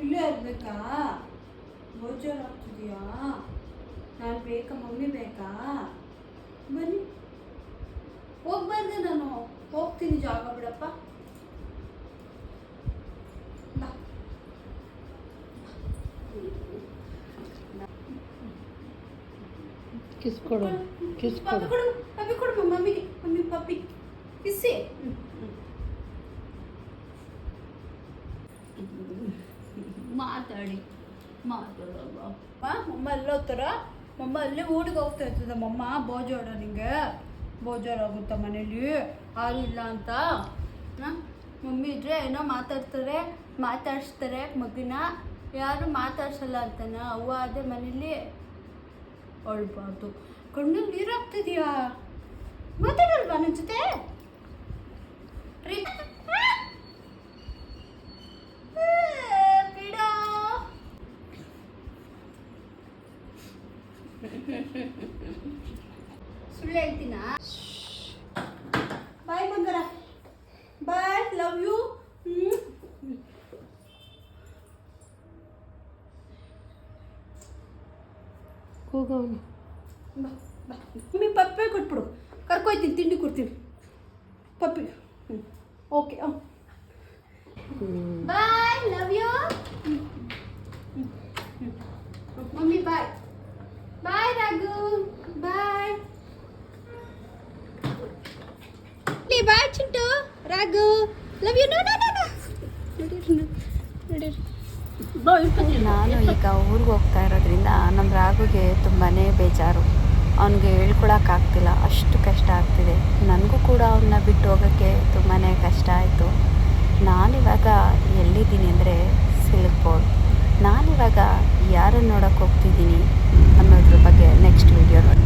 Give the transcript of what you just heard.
ಇಲ್ಲೇ ಇರ್ಬೇಕಾ? ಗೋಚರ್ ಆಗ್ತಿದೆಯಾ ನಾನು ಬೇಕಾ? ಮಮ್ಮಿ ಬೇಕಾ? ಬನ್ನಿ. ಹೋಗ್ಬಾರ್ದೆ ನಾನು. ಹೋಗ್ತೀನಿ ಜಾಗ ಬಿಡಪ್ಪ. ಕಿಸ್ ಕೊಡು. ಕಿಸ್ ಕೊಡು. ಕೊಡು. ಮಮ್ಮಿಗೆ. ಮಮ್ಮಿ ಪಪ್ಪಿ. ಕಿಸ್ಸಿ ಮಾತಾಡಿ. ಮಾತಾಡಲ್ವಾ ಮಮ್ಮ ಅಲ್ಲೋತ್ತಾರ ಮಮ್ಮ ಅಲ್ಲೇ ಊಟಕ್ಕೆ ಹೋಗ್ತಾ ಇರ್ತದೆ ಮಮ್ಮ ಬೋಜೋಡ ನಿಂಗೆ. ಬೋಜೋರ್ ಆಗುತ್ತಾ ಮನೇಲಿ? ಇಲ್ಲ ಅಂತ. ಮಮ್ಮಿ ಇದ್ರೆ ಏನೋ ಮಾತಾಡ್ತಾರೆ, ಮಾತಾಡಿಸ್ತಾರೆ ಮಗುನ. ಯಾರು ಮಾತಾಡ್ಸಲ್ಲ ಅಂತಾನ? ಅವ್ವ ಅದೇ ಮನೇಲಿ. ಅಳ್ಬಾರ್ದು. ಕಣ್ಣಲ್ಲಿ ನೀರು ಮಾತಾಡಲ್ವಾ ನನ್ನ ಜೊತೆ? ಸುಳ್ಳು ಹೇಳ್ತೀನ? ಬಾಯ್ ಬಂಗಾರ. Bye love you. ಬಾ ಮಮ್ಮಿ ಪಪ್ಪೆ ಕೊಟ್ಬಿಡು. ಕರ್ಕೊಯ್ತೀನಿ ತಿಂಡಿ ಕೊಡ್ತೀನಿ. ಪಪ್ಪಿ. ಹ್ಞೂ okay bye love you. Mummy bye. Raghu love you no no no no ನಾನು ಈಗ ಊರಿಗೆ ಹೋಗ್ತಾ ಇರೋದ್ರಿಂದ ನಮ್ಮ ರಾಘುಗೆ ತುಂಬಾ ಬೇಜಾರು. ಅವನಿಗೆ ಹೇಳ್ಕೊಳಕ್ಕಾಗ್ತಿಲ್ಲ ಅಷ್ಟು ಕಷ್ಟ ಆಗ್ತಿದೆ. ನನಗೂ ಕೂಡ ಅವನ್ನ ಬಿಟ್ಟು ಹೋಗೋಕ್ಕೆ ತುಂಬಾ ಕಷ್ಟ ಆಯಿತು. ನಾನಿವಾಗ ಎಲ್ಲಿದ್ದೀನಿ ಅಂದರೆ ಸಿಲ್ಕ್ಬೋರ್ಡ್. ನಾನಿವಾಗ ಯಾರನ್ನು ನೋಡೋಕ್ಕೆ ಹೋಗ್ತಿದ್ದೀನಿ ಅನ್ನೋದ್ರ ಬಗ್ಗೆ ನೆಕ್ಸ್ಟ್ ವಿಡಿಯೋ ನೋಡಿ